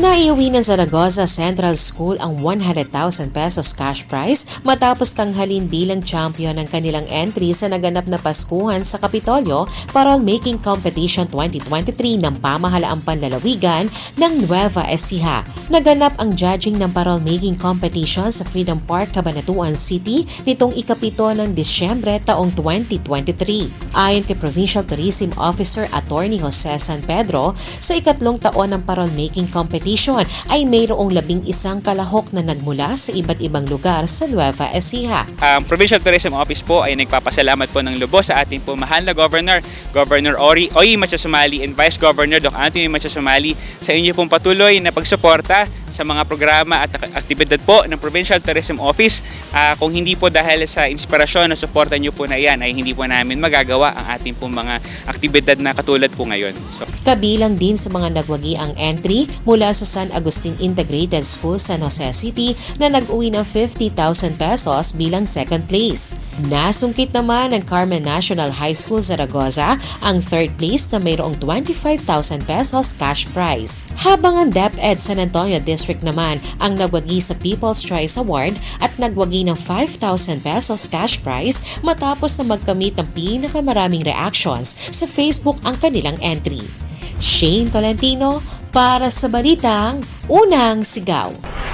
Naiuwi ng Zaragoza Central School ang 100,000 pesos cash prize matapos tanghalin bilang champion ng kanilang entry sa naganap na Paskuhan sa Kapitolyo Parol Making Competition 2023 ng pamahalaang panlalawigan ng Nueva Ecija. Naganap ang judging ng Parol Making Competition sa Freedom Park, Cabanatuan City nitong ikapito ng Disyembre taong 2023. Ayon kay Provincial Tourism Officer Attorney Jose San Pedro, sa ikatlong taon ng Parol Making Competition ay mayroong labing isang kalahok na nagmula sa iba't ibang lugar sa Nueva Ecija. Ang Provincial Tourism Office po ay nagpapasalamat po ng lubos sa ating po mahal na Governor, Governor Ori Oy Machasumali and Vice Governor Doc Anthony Machasumali sa inyo pong patuloy na pagsuporta sa mga programa at ak- aktibidad po ng Provincial Tourism Office. Ah, kung hindi po dahil sa inspirasyon na suporta nyo po na yan ay hindi po namin magagawa ang ating pong mga aktibidad na katulad po ngayon. So, Kabilang din sa mga nagwagi ang entry mula sa San Agustin Integrated School San Jose City na nag-uwi ng 50,000 pesos bilang second place. Nasungkit naman ng Carmen National High School Zaragoza ang third place na mayroong 25,000 pesos cash prize. Habang ang DepEd San Antonio District naman ang nagwagi sa People's Choice Award at nagwagi ng 5,000 pesos cash prize matapos na magkamit ng pinakamaraming reactions sa Facebook ang kanilang entry. Shane Tolentino para sa Balitang Unang Sigaw.